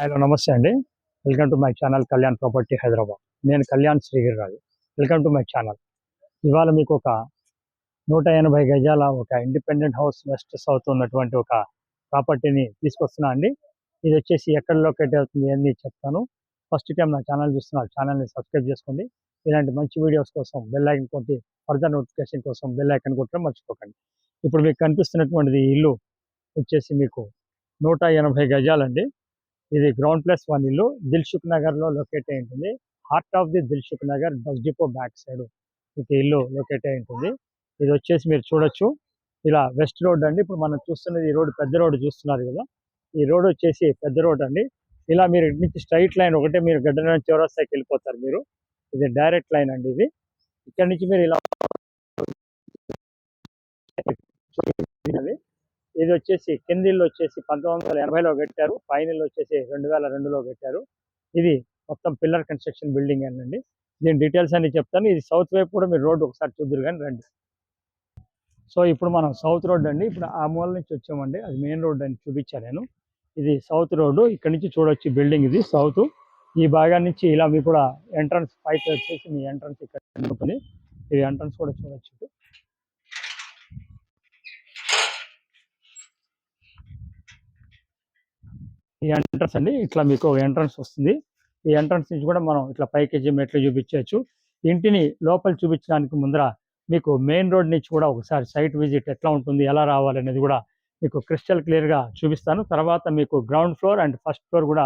Hello నమస్తే అండి. Welcome to my channel Kalyan property Hyderabad. నేను Kalyan Srigiriraju. Welcome to my channel. ఇవాళ మీకు ఒక నూట ఎనభై గజాల ఒక ఇండిపెండెంట్ హౌస్ వెస్ట్ సౌత్ ఉన్నటువంటి ఒక ప్రాపర్టీని తీసుకొస్తున్నా అండి. ఇది వచ్చేసి ఎక్కడ లొకేట్ అవుతుంది అని చెప్తాను. ఫస్ట్ టైం నా ఛానల్ చూస్తున్నారు ఛానల్ని సబ్స్క్రైబ్ చేసుకోండి. ఇలాంటి మంచి వీడియోస్ కోసం బెల్ ఐకన్ కొట్టి ఫర్దర్ నోటిఫికేషన్ కోసం బెల్ ఐకన్ కొట్టడం మర్చిపోకండి. ఇప్పుడు మీకు కనిపిస్తున్నటువంటిది ఇల్లు. వచ్చేసి మీకు నూట ఎనభై గజాలండి. ఇది గ్రౌండ్ ప్లస్ వన్ ఇల్లు. దిల్సుఖ్ నగర్లో లొకేట్ అయి ఉంటుంది. Heart of the Dilsukh Nagar bus depot back side మీకు ఇల్లు లొకేట్ అయి ఉంటుంది. ఇది వచ్చేసి మీరు చూడొచ్చు. ఇలా వెస్ట్ రోడ్ అండి. ఇప్పుడు మనం చూస్తున్నది ఈ రోడ్ పెద్ద రోడ్ చూస్తున్నారు కదా. ఈ రోడ్ వచ్చేసి పెద్ద రోడ్ అండి. ఇలా మీరు ఇటు నుంచి స్ట్రైట్ లైన్ ఒకటే మీరు గడ్డ చౌరస్తాకి వెళ్ళిపోతారు మీరు. ఇది డైరెక్ట్ లైన్ అండి ఇది. ఇక్కడ నుంచి మీరు ఇలా ఇది వచ్చేసి కింది వచ్చేసి పంతొమ్మిది వందల ఎనభైలో కట్టారు. ఫైనల్ వచ్చేసి రెండు వేల రెండులో కట్టారు. ఇది మొత్తం పిల్లర్ కన్స్ట్రక్షన్ బిల్డింగ్ అండి. దీని డీటెయిల్స్ అన్ని చెప్తాను. ఇది సౌత్ వైపు కూడా మీరు రోడ్డు ఒకసారి చూద్దరు కానీ రండి. సో ఇప్పుడు మనం సౌత్ రోడ్ అండి. ఇప్పుడు ఆ మూల నుంచి వచ్చామండి. అది మెయిన్ రోడ్ అని చూపించాను నేను. ఇది సౌత్ రోడ్డు. ఇక్కడ నుంచి చూడొచ్చు బిల్డింగ్ ఇది సౌత్. ఈ భాగం నుంచి ఇలా మీకు కూడా ఎంట్రన్స్ పైకి వచ్చేసి మీ ఎంట్రన్స్ ఇక్కడ ఉంటుంది ఇది ఎంట్రన్స్ కూడా చూడొచ్చు. ఈ ఎంట్రన్స్ అండి. ఇట్లా మీకు ఎంట్రన్స్ వస్తుంది. ఈ ఎంట్రన్స్ నుంచి కూడా మనం ఇట్లా పైకి మెట్లు చూపించవచ్చు. ఇంటిని లోపల చూపించడానికి ముందర మీకు మెయిన్ రోడ్ నుంచి కూడా ఒకసారి సైట్ విజిట్ ఎట్లా ఉంటుంది ఎలా రావాలి అనేది కూడా మీకు క్రిస్టల్ క్లియర్గా చూపిస్తాను. తర్వాత మీకు ground floor and first floor కూడా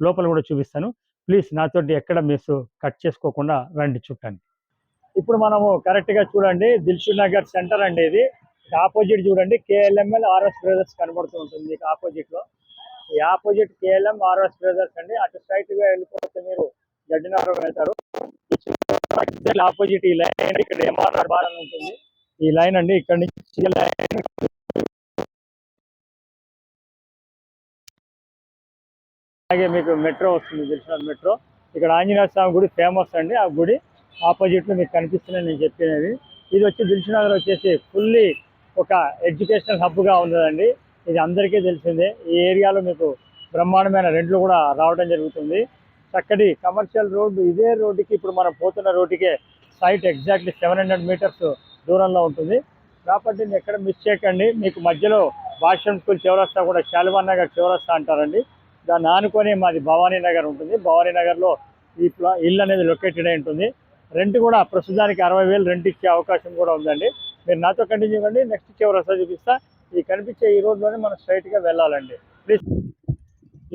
లోపల కూడా చూపిస్తాను. ప్లీజ్ నాతోటి ఎక్కడ మిస్ కట్ చేసుకోకుండా రండి చుట్టండి ఇప్పుడు మనము కరెక్ట్గా చూడండి. దిల్షు నగర్ సెంటర్ అండి ఇది. ఆపోజిట్ చూడండి. కేఎల్ఎంఎల్ ఆర్ఎస్ బ్రదర్స్ కనబడుతూ ఉంటుంది. మీకు ఆపోజిట్లో ఈ ఆపోజిట్ కేఎల్ఎం ఆర్ఎస్ బ్రదర్స్ అండి. అటు స్ట్రైట్గా వెళ్ళిపోతే మీరు గడ్డినారం వెళ్తారు. ఆపోజిట్ ఈ లైన్ ఇక్కడ ఎంఆర్ఆర్ బార్ అని ఉంటుంది. ఈ లైన్ అండి. ఇక్కడ నుంచి లైన్ అలాగే మీకు మెట్రో వస్తుంది. తెలిసిన మెట్రో ఇక్కడ ఆంజనేయ స్వామి గుడి ఫేమస్ అండి. ఆ గుడి ఆపోజిట్లో మీకు కనిపిస్తున్నాయి. నేను చెప్పినది ఇది వచ్చి దిల్సినగర్ వచ్చేసి ఫుల్లీ ఒక ఎడ్యుకేషనల్ హబ్గా ఉన్నదండి. ఇది అందరికీ తెలిసిందే. ఈ ఏరియాలో మీకు బ్రహ్మాండమైన రెంట్లు కూడా రావడం జరుగుతుంది. చక్కటి కమర్షియల్ రోడ్డు ఇదే రోడ్డుకి ఇప్పుడు మనం పోతున్న రోడ్డుకే site exactly seven hundred metres దూరంలో ఉంటుంది. ప్రాపర్టీని ఎక్కడ మిస్ చేయకండి. మీకు మధ్యలో భాష్యం స్కూల్ చౌరస్తా కూడా శాలివా నగర్ చౌరస్తా అంటారండి. దాన్ని ఆనుకొని మాది భవానీ నగర్ ఉంటుంది. భవానీ నగర్లో ఈ ఇల్లు అనేది లొకేటెడ్ అయి ఉంటుంది. రెంట్ కూడా ప్రస్తుతానికి అరవై వేలు రెంట్ ఇచ్చే అవకాశం కూడా ఉందండి. మీరు నాతో కంటిన్యూ ఇవ్వండి నెక్స్ట్ చౌరస్తా చూపిస్తా. ఇది కనిపించే ఈ రోడ్లోనే మనం స్ట్రైట్గా వెళ్ళాలండి. ప్లీజ్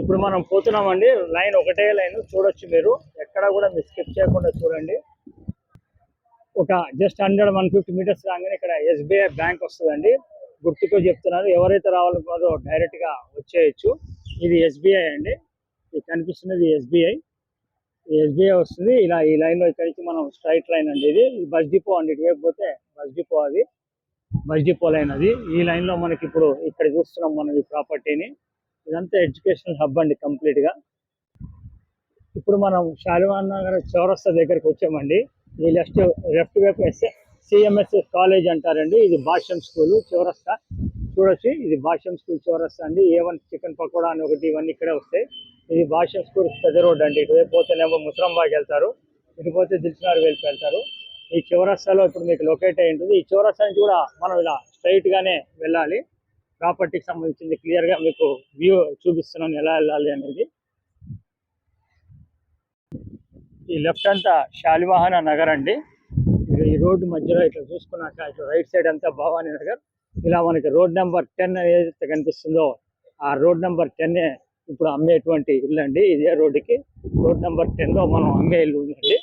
ఇప్పుడు మనం పోతున్నామండి. లైన్ ఒకటే లైన్. చూడొచ్చు మీరు. ఎక్కడ కూడా మీరు స్కిప్ చేయకుండా చూడండి. ఒక just hundred one fifty metres రాగానే ఇక్కడ ఎస్బీఐ బ్యాంక్ వస్తుందండి. గుర్తుతో చెప్తున్నారు. ఎవరైతే రావాలనుకున్నారో డైరెక్ట్గా వచ్చేయచ్చు. ఇది ఎస్బీఐ అండి. ఇది కనిపిస్తున్నది ఎస్బీఐ. ఎస్బీఐ వస్తుంది. ఇలా ఈ లైన్లో మనం స్ట్రైట్ లైన్ అండి ఇది. ఇది బస్ డిపో అండి. ఇటువైపు పోతే బస్ డిపో అది. బస్ లైన్ అది ఈ లైన్లో మనకి ఇప్పుడు ఇక్కడ చూస్తున్నాం మనం ఈ ప్రాపర్టీని. ఇదంతా ఎడ్యుకేషనల్ హబ్ అండి కంప్లీట్గా. ఇప్పుడు మనం శాలివాన్ నగర్ చౌరస్తా దగ్గరికి వచ్చామండి. ఈ లెఫ్ట్ లెఫ్ట్ వైపు ఎస్ఏ సిఎంఎస్ కాలేజ్ అంటారండి. ఇది భాష్యం స్కూల్ చౌరస్తా. చూడొచ్చు ఇది భాష్యం స్కూల్ చౌరస్తా అండి. ఏ వన్ చికెన్ పకోడా అని ఒకటి ఇవన్నీ ఇక్కడే వస్తాయి. ఇది భాష్యం స్కూల్ పెద్ద రోడ్ అండి. ఇటువైపు పోతేనేమో ముసరంబాగ్ వెళ్తారు. ఇటు పోతే దిల్సునార్ వెళ్ళి వెళ్తారు. ఈ చివరస్తాలో ఇప్పుడు మీకు లొకేట్ అయి ఉంటుంది. ఈ చివరస్తా నుంచి కూడా మనం ఇలా స్ట్రైట్ గానే వెళ్ళాలి. ప్రాపర్టీకి సంబంధించింది క్లియర్గా మీకు వ్యూ చూపిస్తున్నాను ఎలా వెళ్ళాలి అనేది. ఈ లెఫ్ట్ అంతా శాలివాహన నగర్ అండి. ఇది ఈ రోడ్డు మధ్యలో ఇట్లా చూసుకున్నాక ఇట్లా రైట్ సైడ్ అంతా భవానీ నగర్. ఇలా మనకి రోడ్ నెంబర్ టెన్ ఏదైతే కనిపిస్తుందో ఆ రోడ్ నెంబర్ టెన్ ఇప్పుడు అమ్మేటువంటి ఇల్లు అండి. ఇదే రోడ్డుకి. రోడ్ నెంబర్ టెన్లో మనం అమ్మే ఇల్లు ఉందండి.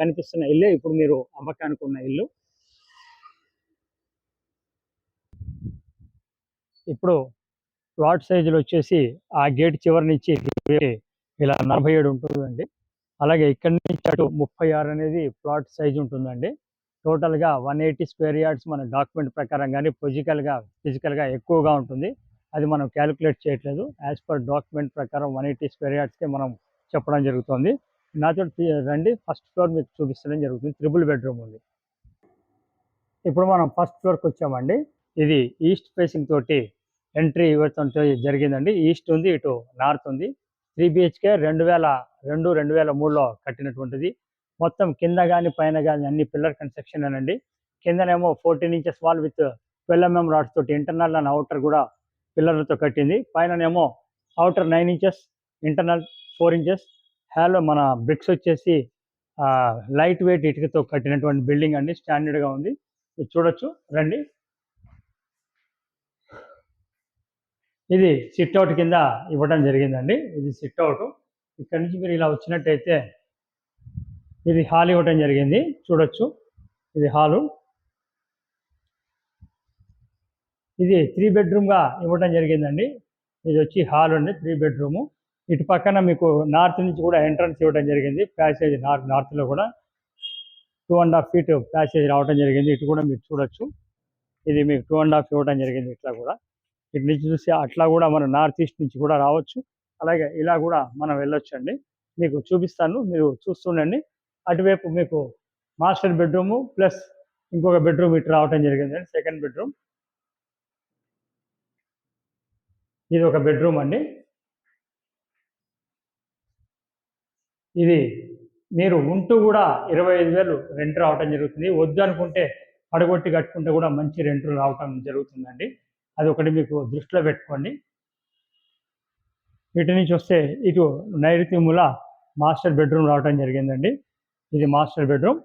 కనిపిస్తున్న ఇల్లే ఇప్పుడు మీరు అమ్మకానికి ఉన్న ఇల్లు. ఇప్పుడు ప్లాట్ సైజులు వచ్చేసి ఆ గేట్ చివరి నుంచి ఇలా నలభై ఏడు ఉంటుందండి. అలాగే ఇక్కడి నుంచి అటు ముప్పై ఆరు అనేది ప్లాట్ సైజ్ ఉంటుందండి. టోటల్గా వన్ ఎయిటీ స్క్వేర్ యార్డ్స్ మన డాక్యుమెంట్ ప్రకారం కానీ ఫిజికల్గా ఫిజికల్గా ఎక్కువగా ఉంటుంది. అది మనం క్యాలిక్యులేట్ చేయట్లేదు. యాజ్ పర్ డాక్యుమెంట్ ప్రకారం వన్ ఎయిటీ స్క్వేర్ యార్డ్స్కే మనం చెప్పడం జరుగుతుంది. నాతో రండి. ఫస్ట్ ఫ్లోర్ మీకు చూపిస్తడం జరుగుతుంది. త్రిబుల్ బెడ్రూమ్ ఉంది. ఇప్పుడు మనం ఫస్ట్ ఫ్లోర్కి వచ్చామండి. ఇది ఈస్ట్ ఫేసింగ్ తోటి ఎంట్రీ ఇవ్వడంతో జరిగిందండి. ఈస్ట్ ఉంది ఇటు నార్త్ ఉంది. త్రీ బిహెచ్కే రెండు వేల రెండు రెండు వేల మూడులో కట్టినటువంటిది. మొత్తం కింద కానీ పైన కానీ అన్ని పిల్లర్ కన్స్ట్రక్షన్ అండి కిందనేమో fourteen inches wall with twelve MM rods తోటి ఇంటర్నల్ అండ్ అవుటర్ కూడా పిల్లర్లతో కట్టింది. పైననేమో outer nine inches internal four inches hollow మన బ్రిక్స్ వచ్చేసి లైట్ వెయిట్ ఇటుకతో కట్టినటువంటి బిల్డింగ్ అండి. స్టాండర్డ్గా ఉంది. మీరు చూడొచ్చు. రండి. ఇది సిట్ అవుట్ కింద ఇవ్వడం జరిగిందండి. ఇది సిట్ అవుట్ ఇక్కడ నుంచి మీరు ఇలా వచ్చినట్టయితే ఇది హాల్ ఇవ్వటం జరిగింది. చూడొచ్చు. ఇది హాలు. ఇది త్రీ బెడ్రూమ్గా ఇవ్వడం జరిగిందండి. ఇది వచ్చి హాల్ అండి త్రీ బెడ్రూము ఇటు పక్కన మీకు నార్త్ నుంచి కూడా ఎంట్రన్స్ ఇవ్వడం జరిగింది. ప్యాసేజ్ నార్త్ నార్త్లో కూడా two and half feet passage రావడం జరిగింది. ఇటు కూడా మీరు చూడొచ్చు. ఇది మీకు టూ అండ్ హాఫ్ ఇవ్వడం జరిగింది ఇట్లా కూడా. ఇటు నుంచి చూసి అట్లా కూడా మనం నార్త్ ఈస్ట్ నుంచి కూడా రావచ్చు. అలాగే ఇలా కూడా మనం వెళ్ళొచ్చు అండి మీకు చూపిస్తాను. మీరు చూస్తుండండి. అటువైపు మీకు మాస్టర్ బెడ్రూము ప్లస్ ఇంకొక బెడ్రూమ్ ఇటు రావటం జరిగింది సెకండ్ బెడ్రూమ్ ఇది ఒక బెడ్రూమ్ అండి. ఇది మీరు ఉంటూ కూడా ఇరవై ఐదు వేలు రెంట్ రావటం జరుగుతుంది. వద్దు అనుకుంటే పడగొట్టి కట్టుకుంటే కూడా మంచి రెంట్లు రావటం జరుగుతుందండి. అది ఒకటి మీకు దృష్టిలో పెట్టుకోండి. ఇటు నుంచి వస్తే ఇటు నైరుతి మూల మాస్టర్ బెడ్రూమ్ రావటం జరిగిందండి. ఇది మాస్టర్ బెడ్రూమ్.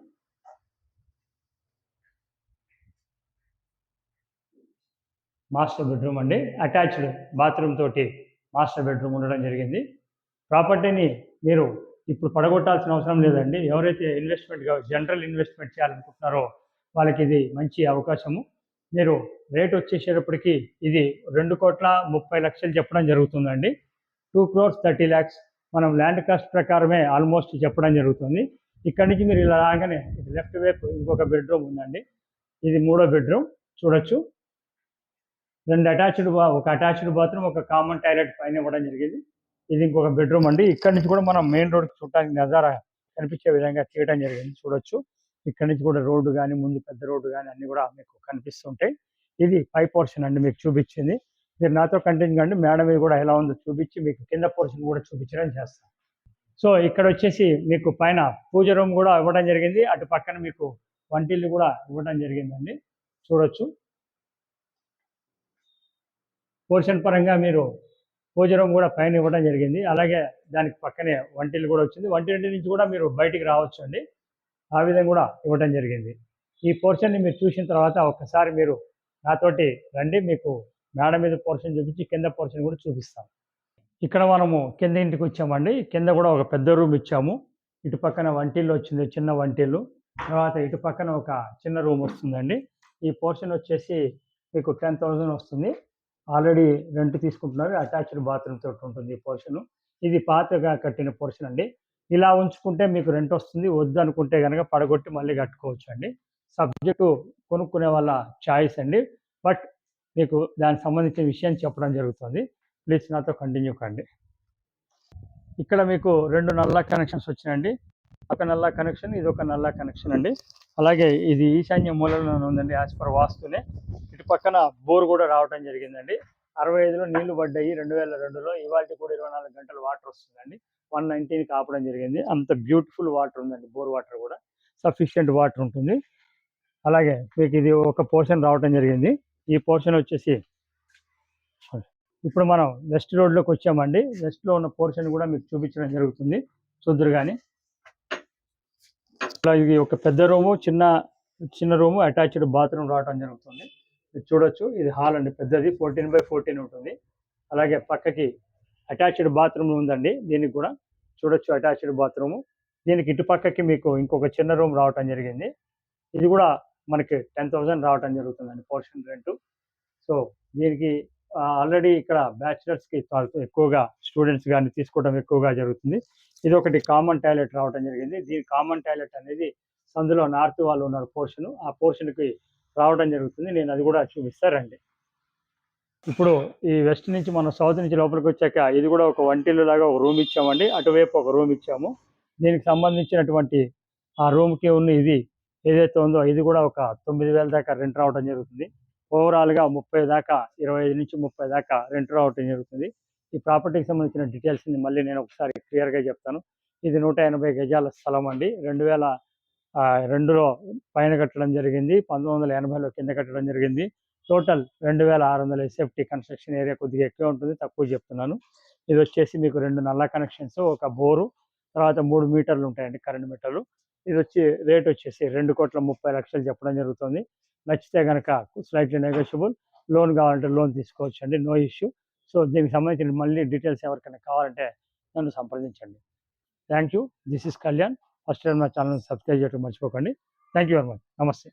మాస్టర్ బెడ్రూమ్ అండి. అటాచ్డ్ బాత్రూమ్ తోటి మాస్టర్ బెడ్రూమ్ ఉండడం జరిగింది. ప్రాపర్టీని మీరు ఇప్పుడు పడగొట్టాల్సిన అవసరం లేదండి. ఎవరైతే ఇన్వెస్ట్మెంట్గా జనరల్ ఇన్వెస్ట్మెంట్ చేయాలనుకుంటున్నారో వాళ్ళకి ఇది మంచి అవకాశము. మీరు రేట్ వచ్చేసేటప్పటికి ఇది రెండు కోట్ల ముప్పై లక్షలు చెప్పడం జరుగుతుందండి. టూ క్రోర్స్ థర్టీ ల్యాక్స్ మనం ల్యాండ్ కాస్ట్ ప్రకారమే ఆల్మోస్ట్ చెప్పడం జరుగుతుంది. ఇక్కడి నుంచి మీరు ఇలా రాగానే లెఫ్ట్ వైపు ఇంకొక బెడ్రూమ్ ఉందండి. ఇది మూడో బెడ్రూమ్. చూడొచ్చు. రెండు అటాచ్డ్ ఒక అటాచ్డ్ బాత్రూమ్ ఒక కామన్ టాయిలెట్ పైన ఇవ్వడం జరిగింది. ఇది ఇంకొక బెడ్రూమ్ అండి. ఇక్కడ నుంచి కూడా మనం మెయిన్ రోడ్ చూడటానికి నజారా కనిపించే విధంగా తీయడం జరిగింది. చూడొచ్చు. ఇక్కడ నుంచి కూడా రోడ్డు కానీ ముందు పెద్ద రోడ్డు కానీ అన్ని కూడా మీకు కనిపిస్తుంటాయి ఇది పై పోర్షన్ అండి మీకు చూపించింది. మీరు నాతో కంటిన్యూ కండి. మేడం ఇది కూడా ఎలా ఉందో చూపించి మీకు కింద పోర్షన్ కూడా చూపించడం చేస్తాం సో ఇక్కడ వచ్చేసి మీకు పైన పూజ రూమ్ కూడా ఇవ్వడం జరిగింది. అటు పక్కన మీకు వంటిల్లు కూడా ఇవ్వడం జరిగిందండి. చూడొచ్చు. పోర్షన్ పరంగా మీరు పూజ రూమ్ కూడా పైన ఇవ్వడం జరిగింది. అలాగే దానికి పక్కనే వంటిల్లు కూడా వచ్చింది. వంటింటి నుంచి కూడా మీరు బయటికి రావచ్చు అండి ఆ విధంగా కూడా ఇవ్వడం జరిగింది. ఈ పోర్షన్ని మీరు చూసిన తర్వాత ఒక్కసారి మీరు నాతోటి రండి. మీకు మేడ మీద పోర్షన్ చూపించి కింద పోర్షన్ కూడా చూపిస్తాం. ఇక్కడ మనము కింద ఇంటికి వచ్చామండి. కింద కూడా ఒక పెద్ద రూమ్ ఇచ్చాము. ఇటు పక్కన వంటిల్లు వచ్చింది చిన్న వంటిల్లు. తర్వాత ఇటు పక్కన ఒక చిన్న రూమ్ వస్తుందండి. ఈ పోర్షన్ వచ్చేసి మీకు టెన్ థౌజండ్ వస్తుంది. ఆల్రెడీ రెంట్ తీసుకుంటున్నారు అటాచ్డ్ బాత్రూమ్ తోటి ఉంటుంది ఈ పోర్షన్. ఇది పాతగా కట్టిన పోర్షన్ అండి. ఇలా ఉంచుకుంటే మీకు రెంట్ వస్తుంది. వద్దు అనుకుంటే కనుక పడగొట్టి మళ్ళీ కట్టుకోవచ్చు అండి. సబ్జెక్టు కొనుక్కునే వాళ్ళ చాయిస్ అండి. బట్ మీకు దానికి సంబంధించిన విషయం చెప్పడం జరుగుతుంది. ప్లీజ్ నాతో కంటిన్యూ కండి. ఇక్కడ మీకు రెండు నల్ల కనెక్షన్స్ వచ్చినాయండి. ఒక నల్ల కనెక్షన్ ఇది ఒక నల్ల కనెక్షన్ అండి. అలాగే ఇది ఈశాన్య మూలలో ఉందండి యాజ్ పర్ వాస్తునే. పక్కన బోర్ కూడా రావడం జరిగిందండి. అరవై ఐదులో నీళ్ళు పడ్డాయి. రెండు వేల రెండులో ఇవాళ కూడా ఇరవై నాలుగు గంటలు వాటర్ వస్తుందండి. వన్ నైన్టీన్కి కాపడం జరిగింది. అంత బ్యూటిఫుల్ వాటర్ ఉందండి. బోర్ వాటర్ కూడా. సఫిషియంట్ వాటర్ ఉంటుంది. అలాగే మీకు ఇది ఒక పోర్షన్ రావటం జరిగింది. ఈ పోర్షన్ వచ్చేసి ఇప్పుడు మనం వెస్ట్ రోడ్లోకి వచ్చామండి. వెస్ట్లో ఉన్న పోర్షన్ కూడా మీకు చూపించడం జరుగుతుంది. చూద్దరు కానీ ఇలా ఇది ఒక పెద్ద రూము చిన్న చిన్న రూము అటాచ్డ్ బాత్రూమ్ రావడం జరుగుతుంది. చూడొచ్చు. ఇది హాల్ అండి. పెద్దది. ఫోర్టీన్ బై ఫోర్టీన్ ఉంటుంది. అలాగే పక్కకి అటాచ్డ్ బాత్రూమ్ ఉందండి. దీనికి కూడా చూడొచ్చు అటాచ్డ్ బాత్రూము. దీనికి ఇటు పక్కకి మీకు ఇంకొక చిన్న రూమ్ రావటం జరిగింది. ఇది కూడా మనకి టెన్ థౌసండ్ రావటం జరుగుతుందండి పోర్షన్ రెంట్. సో దీనికి ఆల్రెడీ ఇక్కడ బ్యాచిలర్స్కి ఎక్కువగా స్టూడెంట్స్ కానీ తీసుకోవడం ఎక్కువగా జరుగుతుంది. ఇది ఒకటి కామన్ టాయిలెట్ రావటం జరిగింది. దీని కామన్ టాయిలెట్ అనేది సందులో నార్త్ వాళ్ళు ఉన్నారు పోర్షన్. ఆ పోర్షన్కి రావడం జరుగుతుంది. నేను అది కూడా చూపిస్తారండి ఇప్పుడు ఈ వెస్ట్ నుంచి మనం సౌత్ నుంచి లోపలికి వచ్చాక ఇది కూడా ఒక వంటిల్లు లాగా ఒక రూమ్ ఇచ్చామండి. అటువైపు ఒక రూమ్ ఇచ్చాము. దీనికి సంబంధించినటువంటి ఆ రూమ్కి ఉన్న ఇది ఏదైతే ఉందో ఇది కూడా ఒక తొమ్మిది వేల దాకా రెంట్ రావడం జరుగుతుంది. ఓవరాల్గా ముప్పై దాకా ఇరవై ఐదు నుంచి ముప్పై దాకా రెంట్ రావడం జరుగుతుంది. ఈ ప్రాపర్టీకి సంబంధించిన డీటెయిల్స్ని మళ్ళీ నేను ఒకసారి క్లియర్గా చెప్తాను. ఇది నూట ఎనభై గజాల స్థలం అండి. రెండు వేల రెండులో పైన కట్టడం జరిగింది పంతొమ్మిది వందల ఎనభైలో కింద కట్టడం జరిగింది. టోటల్ రెండు వేల ఆరు వందల ఎస్ఎఫ్టీ కన్స్ట్రక్షన్ ఏరియా కొద్దిగా ఎక్కువ ఉంటుంది తక్కువ చెప్తున్నాను. ఇది వచ్చేసి మీకు రెండు నల్ల కనెక్షన్స్ ఒక బోరు తర్వాత మూడు మీటర్లు ఉంటాయండి కరెంట్ మీటర్లు. ఇది వచ్చి రేట్ వచ్చేసి రెండు కోట్ల ముప్పై లక్షలు చెప్పడం జరుగుతుంది. నచ్చితే కనుక స్లైట్లీ నెగోషియబుల్ లోన్ కావాలంటే లోన్ తీసుకోవచ్చు అండి నో ఇష్యూ. సో దీనికి సంబంధించిన మళ్ళీ డీటెయిల్స్ ఎవరికైనా కావాలంటే నన్ను సంప్రదించండి. Thank you this is Kalyan. First time నా ఛానల్ సబ్స్క్రైబ్ చేయడం మర్చిపోకండి. Thank you very much. నమస్తే.